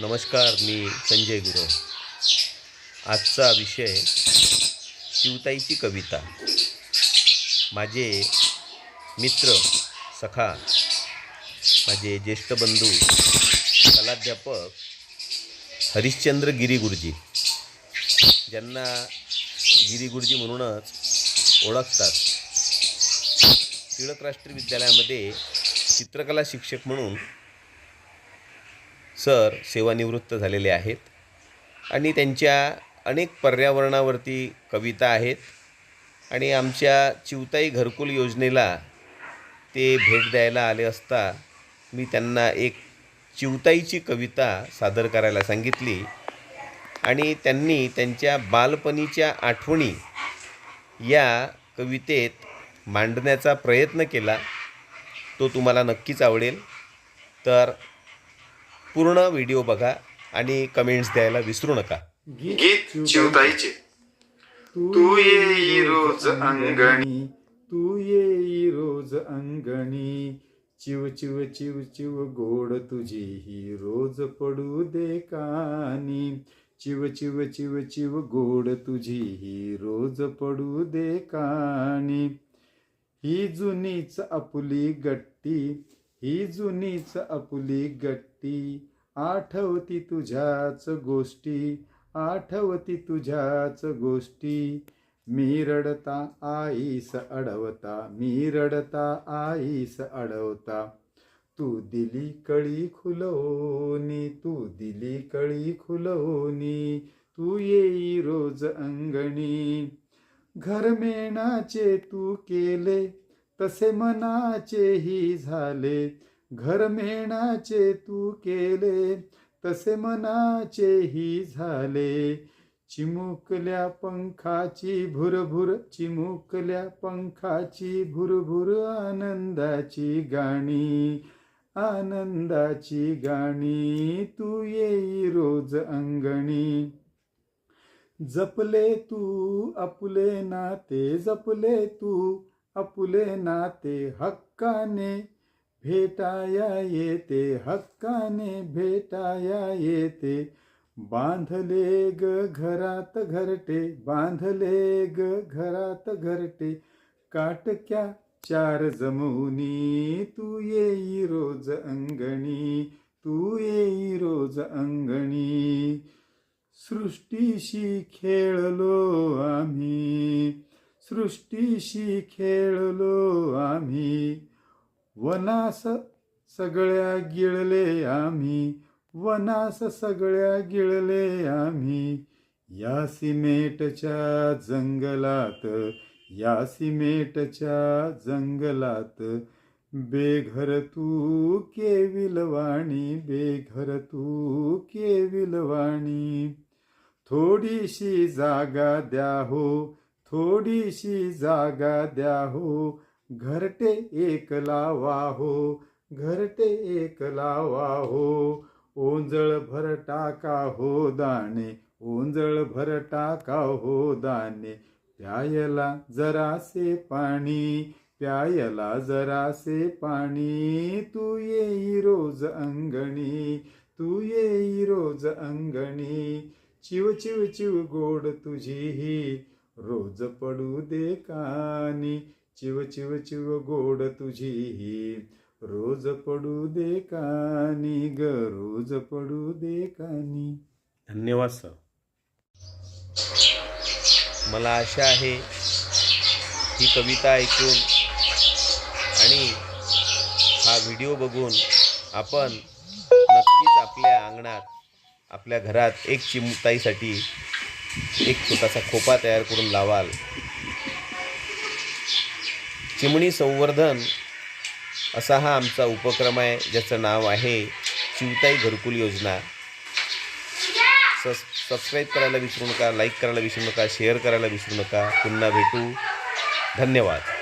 नमस्कार मी संजय गुरव. आजचा विषय शिवताईची कविता. माझे मित्र सखा माझे ज्येष्ठ बंधू कलाध्यापक हरिश्चंद्र गिरी गुरुजी ज्यांना गिरी गुरुजी म्हणूनच ओळखतात. टिळक राष्ट्रीय विद्यालयामध्ये चित्रकला शिक्षक म्हणून सर सेवानिवृत्त झालेले आहेत आणि त्यांच्या अनेक पर्यावरणावरती कविता आहेत आणि आमच्या चिवताई घरकुल योजनेला ते भेट द्यायला आले असता मी त्यांना एक चिवताईची कविता सादर करायला सांगितली आणि त्यांनी त्यांच्या बालपणीच्या आठवणी या कवितेत मांडण्याचा प्रयत्न केला. तो तुम्हाला नक्कीच आवडेल. तर पूर्ण व्हिडिओ बघा आणि कमेंट्स द्यायला विसरू नका. गीत चिवताईचे तू येई रोज अंगणी. तू येई रोज अंगणी. चिव चिव चिव चिव गोड तुझी ही रोज पडू दे कानी. चिव चिव चिव चिव गोड तुझी ही रोज पडू दे कानी. ही जुनीच आपुली गट्टी. ही जुनीच आपुली गट्टी. आठवती तुझ्याच गोष्टी आठवती तुझ्याच गोष्टी. मी रडता आईस अडवता मी रडता आईस अडवता. तू दिली कळी खुलवणी तू दिली कळी खुलवणी तू येई रोज अंगणी. घर मेणाचे तू केले तसे मनाचेही झाले. घर मेणाचे तू केले. तसे मनाचेही झाले. चिमुकल्या पंखाची भुरभुर चिमुकल्या पंखाची भुरभुर आनंदाची गाणी आनंदाची गाणी. तू येई रोज अंगणी. जपले तू आपले नाते जपले तू आपुले नाते हक्काने भेटाया येते हक्काने भेटाया येते. बांधले ग घरात घरटे बांधले ग घरात घरटे. काटक्या चार जमवनी तू येई रोज अंगणी तू येई रोज अंगणी. सृष्टीशी खेळलो आम्ही सृष्टीशी खेळलो आम्ही. वनास सगळ्या गिळले आम्ही. वनास सगळ्या गिळले आम्ही. या सिमेटच्या जंगलात या सिमेटच्या जंगलात बेघर तू केविलवाणी बेघर तू केविलवाणी थोडीशी जागा द्या हो थोडीशी जागा द्या हो घरटे एक लावा हो घरटे एक लावा हो ओंजळ भर टाका हो दाणे. ओंजळ भर टाका हो दाणे. प्यायला जरासे पाणी. प्यायला जरासे पाणी. तू येई रोज अंगणी. तू येई रोज अंगणी. चिव चिव चिव गोड तुझी ही. रोज पडू दे कानी चिव चिव चिव गोड तुझी. रोज पडू दे कानी ग रोज पडू दे कानी. धन्यवाद सर. मला आशा आहे ही कविता ऐकून आणि हा व्हिडिओ बघून आपण नक्कीच आपल्या अंगणात आपल्या घरात एक चिमताईसाठी एक छोटासा खोपा तयार करून लावाल. चिमणी संवर्धन असा हा आमचा उपक्रम आहे ज्याचं नाव आहे चिवताई घरकुल योजना. सस सबस्क्राईब करायला विसरू नका लाईक करायला विसरू नका शेअर करायला विसरू नका. पुन्हा भेटू. धन्यवाद.